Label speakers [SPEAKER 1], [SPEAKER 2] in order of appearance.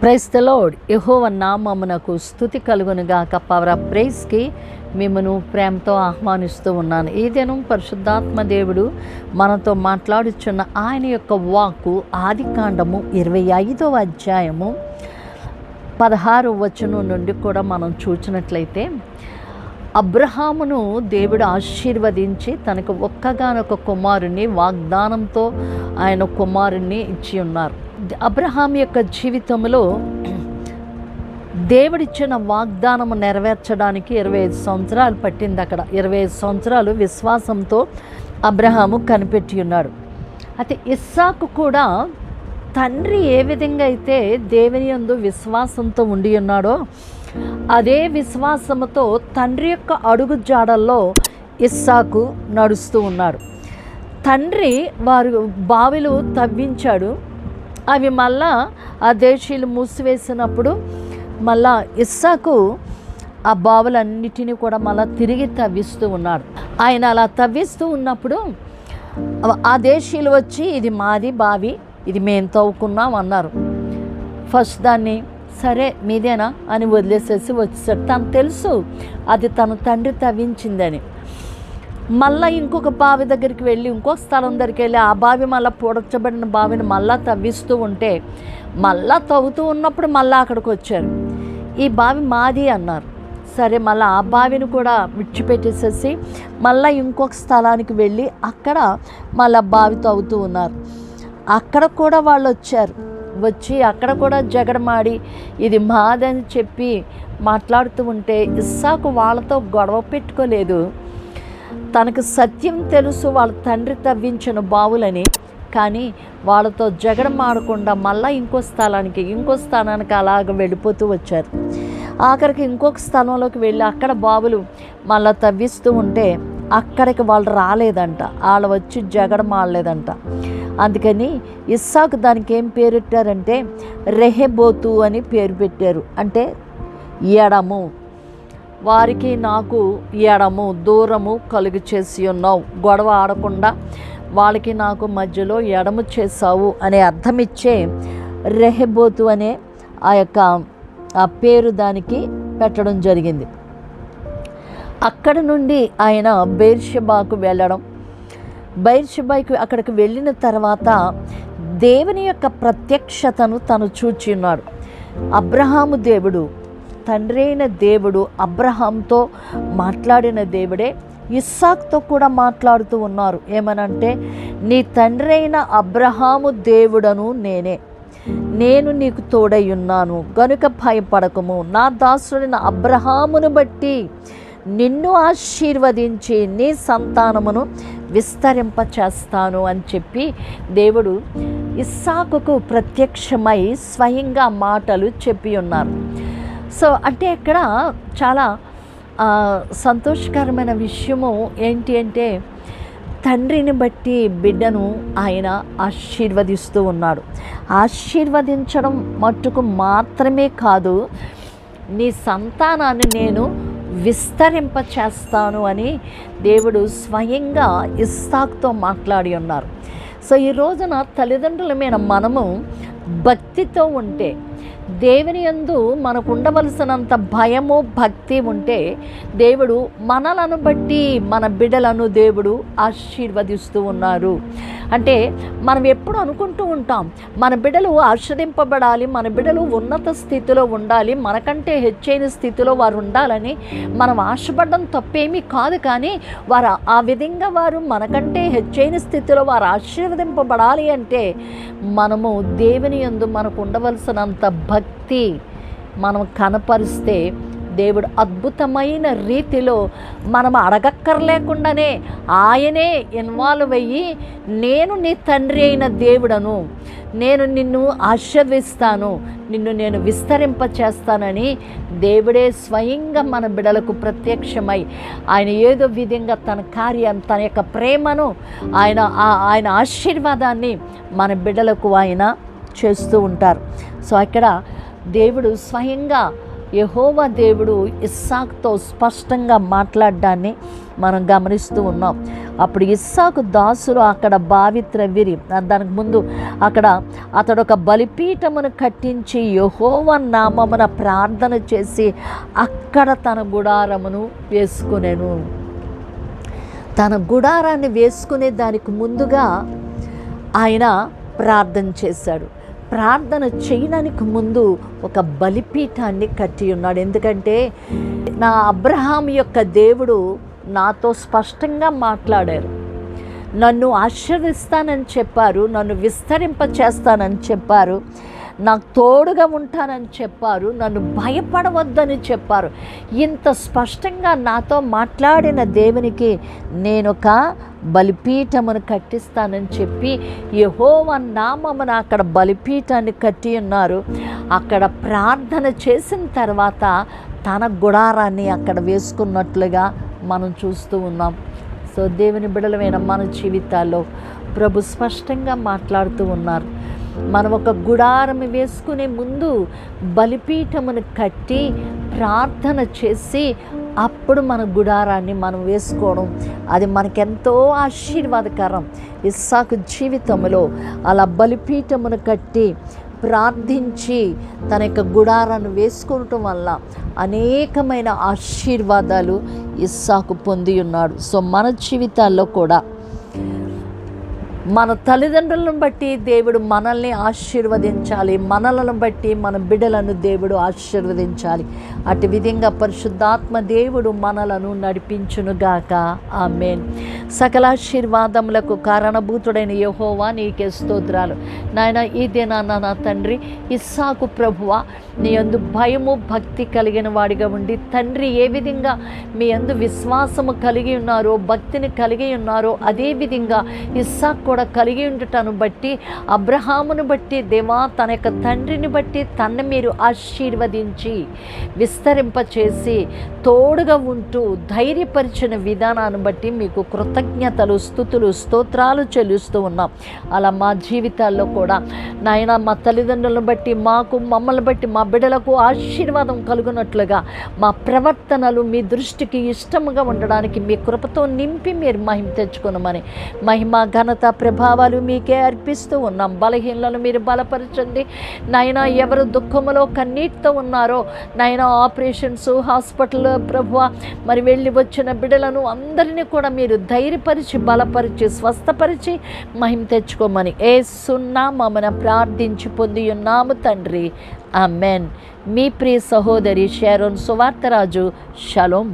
[SPEAKER 1] Price the load యహోవ నామమునకు స్థుతి కలుగునుగాక పవర్ ఆఫ్ ప్రైస్కి మిమ్మను ప్రేమతో ఆహ్వానిస్తూ ఉన్నాను. ఈ దినం పరిశుద్ధాత్మ దేవుడు మనతో మాట్లాడుచున్న ఆయన యొక్క వాక్కు ఆది కాండము ఇరవై ఐదవ అధ్యాయము పదహారు వచనం నుండి కూడా మనం చూచినట్లయితే అబ్రహామును దేవుడు ఆశీర్వదించి తనకు ఒక్కగానొక కుమారుని వాగ్దానంతో ఆయన కుమారుణ్ణి ఇచ్చి ఉన్నారు. అబ్రహాం యొక్క జీవితంలో దేవుడిచ్చిన వాగ్దానము నెరవేర్చడానికి ఇరవై ఐదు సంవత్సరాలు పట్టింది అక్కడ. ఇరవై ఐదు సంవత్సరాలు విశ్వాసంతో అబ్రహాము కనిపెట్టి ఉన్నాడు. అయితే ఇస్సాకు కూడా తండ్రి ఏ విధంగా అయితే దేవుని యందు విశ్వాసంతో ఉండి ఉన్నాడో అదే విశ్వాసముతో తండ్రి యొక్క అడుగు జాడల్లో ఇస్సాకు నడుస్తూ ఉన్నాడు. తండ్రి వారు బావిలు తవ్వించాడు. అవి మళ్ళా ఆ దేశీయులు మూసివేసినప్పుడు మళ్ళా ఇస్సాకు ఆ బావులన్నిటినీ కూడా మళ్ళా తిరిగి తవ్విస్తూ ఉన్నాడు ఆయన అలా తవ్విస్తూ ఉన్నప్పుడు ఆ దేశీయులు వచ్చి ఇది మాది బావి ఇది మేము తవ్వుకున్నాం అన్నారు. ఫస్ట్ దాన్ని సరే మీదేనా? అని వదిలేసేసి వచ్చేసాడు తను తెలుసు అది తన తండ్రి తవ్వించిందని. మళ్ళీ ఇంకొక బావి దగ్గరికి వెళ్ళి ఇంకొక స్థలం దగ్గరికి వెళ్ళి ఆ బావి మళ్ళీ పూడచబడిన బావిని మళ్ళా తవ్విస్తూ ఉంటే మళ్ళా తవ్వుతూ ఉన్నప్పుడు మళ్ళీ అక్కడికి వచ్చారు. ఈ బావి మాది అన్నారు. సరే మళ్ళీ ఆ బావిని కూడా విడిచిపెట్టేసేసి మళ్ళీ ఇంకొక స్థలానికి వెళ్ళి అక్కడ మళ్ళీ బావి తవ్వుతూ ఉన్నారు. అక్కడ కూడా వాళ్ళు వచ్చారు. వచ్చి అక్కడ కూడా జగడమాడి ఇది మాదని చెప్పి మాట్లాడుతూ ఉంటే ఇస్సాకు వాళ్ళతో గొడవ పెట్టుకోలేదు. తనకు సత్యం తెలుసు వాళ్ళ తండ్రి తవ్వించిన బావులని. కానీ వాళ్ళతో జగడమాడకుండా మళ్ళీ ఇంకో స్థలానికి ఇంకో స్థానానికి అలాగ వెళ్ళిపోతూ వచ్చారు. ఆఖరికి ఇంకొక స్థలంలోకి వెళ్ళి అక్కడ బావులు మళ్ళీ తవ్విస్తూ ఉంటే అక్కడికి వాళ్ళు రాలేదంట. వాళ్ళు వచ్చి జగడమాడలేదంట అందుకని ఇస్సాకు దానికి ఏం పేరు పెట్టారంటే రెహెబోతు అని పేరు పెట్టారు. అంటే ఎడము. వారికి నాకు ఎడము దూరము కలుగు చేసి ఉన్నావు. గొడవ ఆడకుండా వాళ్ళకి నాకు మధ్యలో ఎడము చేసావు అనే అర్థమిచ్చే రెహబోతు అనే ఆ యొక్క ఆ పేరు దానికి పెట్టడం జరిగింది. అక్కడ నుండి ఆయన బెయిర్షబాకు వెళ్ళడం. బైర్షబాయికి అక్కడికి వెళ్ళిన తర్వాత దేవుని యొక్క ప్రత్యక్షతను తను చూచి ఉన్నాడు. అబ్రహాము దేవుడు తండ్రి అయిన దేవుడు అబ్రహాంతో మాట్లాడిన దేవుడే ఇస్సాక్తో కూడా మాట్లాడుతూ ఉన్నారు. ఏమనంటే నీ తండ్రి అయిన అబ్రహాము దేవుడను నేనే. నేను నీకు తోడై ఉన్నాను. గనుక భయపడకము. నా దాసుడైన అబ్రహామును బట్టి నిన్ను ఆశీర్వదించి నీ సంతానమును విస్తరింప చేస్తాను అని చెప్పి దేవుడు ఇస్సాకుకు ప్రత్యక్షమై స్వయంగా మాటలు చెప్పి ఉన్నారు. సో అంటే ఇక్కడ చాలా సంతోషకరమైన విషయము ఏంటి అంటే తండ్రిని బట్టి బిడ్డను ఆయన ఆశీర్వదిస్తూ ఉన్నాడు. ఆశీర్వదించడం మట్టుకు మాత్రమే కాదు నీ సంతానాన్ని నేను విస్తరింప చేస్తాను అని దేవుడు స్వయంగా ఇస్సాక్తో మాట్లాడి ఉన్నారు. సో ఈ రోజున తల్లిదండ్రుల మీద మనము భక్తితో ఉంటే దేవుని యందు మనకు ఉండవలసినంత భయము భక్తి ఉంటే దేవుడు మనలను బట్టి మన బిడ్డలను దేవుడు ఆశీర్వదిస్తూ ఉన్నారు. అంటే మనం ఎప్పుడు అనుకుంటూ ఉంటాం మన బిడ్డలు ఆశ్రదింపబడాలి మన బిడ్డలు ఉన్నత స్థితిలో ఉండాలి మనకంటే హెచ్చైన స్థితిలో వారు ఉండాలని మనం ఆశపడడం తప్పేమీ కాదు కానీ వారు ఆ విధంగా వారు మనకంటే హెచ్చైన స్థితిలో వారు ఆశీర్వదింపబడాలి అంటే మనము దేవుని యందు మనకు ఉండవలసినంత భక్తి మనం కనపరిస్తే దేవుడు అద్భుతమైన రీతిలో మనం అడగక్కర్లేకుండానే ఆయనే ఇన్వాల్వ్ అయ్యి నేను నీ తండ్రి అయిన దేవుడను నేను నిన్ను ఆశీర్విస్తాను నిన్ను నేను విస్తరింప చేస్తానని దేవుడే స్వయంగా మన బిడలకు ప్రత్యక్షమై ఆయన ఏదో విధంగా తన కార్యం తన యొక్క ప్రేమను ఆయన ఆయన ఆశీర్వాదాన్ని మన బిడ్డలకు ఆయన చేస్తూ ఉంటారు. సో అక్కడ దేవుడు స్వయంగా యహోవా దేవుడు ఇస్సాక్తో స్పష్టంగా మాట్లాడడాన్ని మనం గమనిస్తూ ఉన్నాం. అప్పుడు ఇస్సాకు దాసులు అక్కడ బావి త్రవ్విరి దానికి ముందు అక్కడ అతడు ఒక బలిపీఠమును కట్టించి యహోవ నామమున ప్రార్థన చేసి అక్కడ తన గుడారమును వేసుకునేను. తన గుడారాన్ని వేసుకునే దానికి ముందుగా ఆయన ప్రార్థన చేశాడు. ప్రార్థన చేయడానికి ముందు ఒక బలిపీఠాన్ని కట్టి ఉన్నాడు. ఎందుకంటే నా అబ్రహాం యొక్క దేవుడు నాతో స్పష్టంగా మాట్లాడారు. నన్ను ఆశీర్వదిస్తానని చెప్పారు నన్ను విస్తరింప చేస్తానని చెప్పారు నాకు తోడుగా ఉంటానని చెప్పారు నన్ను భయపడవద్దని చెప్పారు. ఇంత స్పష్టంగా నాతో మాట్లాడిన దేవునికి నేను ఒక బలిపీఠమును కట్టిస్తానని చెప్పి యహోవ నామమున అక్కడ బలిపీఠాన్ని కట్టి ఉన్నారు. అక్కడ ప్రార్థన చేసిన తర్వాత తన గుడారాన్ని అక్కడ వేసుకున్నట్లుగా మనం చూస్తూ ఉన్నాం. సో దేవుని బిడలమైన మన జీవితాల్లో ప్రభు స్పష్టంగా మాట్లాడుతూ ఉన్నారు. మనం ఒక గుడారం వేసుకునే ముందు బలిపీఠమును కట్టి ప్రార్థన చేసి అప్పుడు మన గుడారాన్ని మనం వేసుకోవడం అది మనకెంతో ఆశీర్వాదకరం. ఇస్సాకు జీవితంలో అలా బలిపీఠమును కట్టి ప్రార్థించి తన యొక్క గుడారాన్ని వేసుకోవటం వల్ల అనేకమైన ఆశీర్వాదాలు ఇస్సాకు పొంది ఉన్నాడు. సో మన జీవితాల్లో కూడా మన తల్లిదండ్రులను బట్టి దేవుడు మనల్ని ఆశీర్వదించాలి. మనలను బట్టి మన బిడ్డలను దేవుడు ఆశీర్వదించాలి. అటు విధంగా పరిశుద్ధాత్మ దేవుడు మనలను నడిపించునుగాక ఆమెన్. సకలాశీర్వాదములకు కారణభూతుడైన యహోవా నీకే స్తోత్రాలు. నాయన ఈ దినాన్న నా తండ్రి ఇస్సాకు ప్రభువ నీ అందు భయము భక్తి కలిగిన వాడిగా ఉండి తండ్రి ఏ విధంగా మీ అందు విశ్వాసము కలిగి ఉన్నారో భక్తిని కలిగి ఉన్నారో అదే విధంగా ఇస్సాకు కూడా కలిగి ఉండటను బట్టి అబ్రహామును బట్టి దేవా తన యొక్క తండ్రిని బట్టి తన్ను మీరు ఆశీర్వదించి విస్తరింపచేసి తోడుగా ఉంటూ ధైర్యపరిచిన విధానాన్ని బట్టి మీకు కృతజ్ఞతలు స్థుతులు స్తోత్రాలు చెల్లిస్తూ ఉన్నాం. అలా మా జీవితాల్లో కూడా నాయన మా తల్లిదండ్రులను బట్టి మాకు మమ్మల్ని బట్టి మా బిడ్డలకు ఆశీర్వాదం కలుగునట్లుగా మా ప్రవర్తనలు మీ దృష్టికి ఇష్టముగా ఉండడానికి మీ కృపతో నింపి మీరు మహిమ తెచ్చుకున్నామని మహిమ ఘనత ప్రభావాలు మీకే అర్పిస్తూ ఉన్నాం. బలహీనలను మీరు బలపరచండి. నాయన ఎవరు దుఃఖములో కన్నీటితో ఉన్నారో నాయన ఆపరేషన్స్ హాస్పిటల్ ప్రభువ మరి వెళ్ళి వచ్చిన బిడ్డలను అందరినీ కూడా మీరు ధైర్యపరిచి బలపరిచి స్వస్థపరిచి మహిమ తెచ్చుకోమని ఏ సున్నా మమ్మను ప్రార్థించి పొంది ఉన్నాము తండ్రి. మెన్ మీ ప్రియ సహోదరి షేరోన్ సువార్తరాజు షలోం.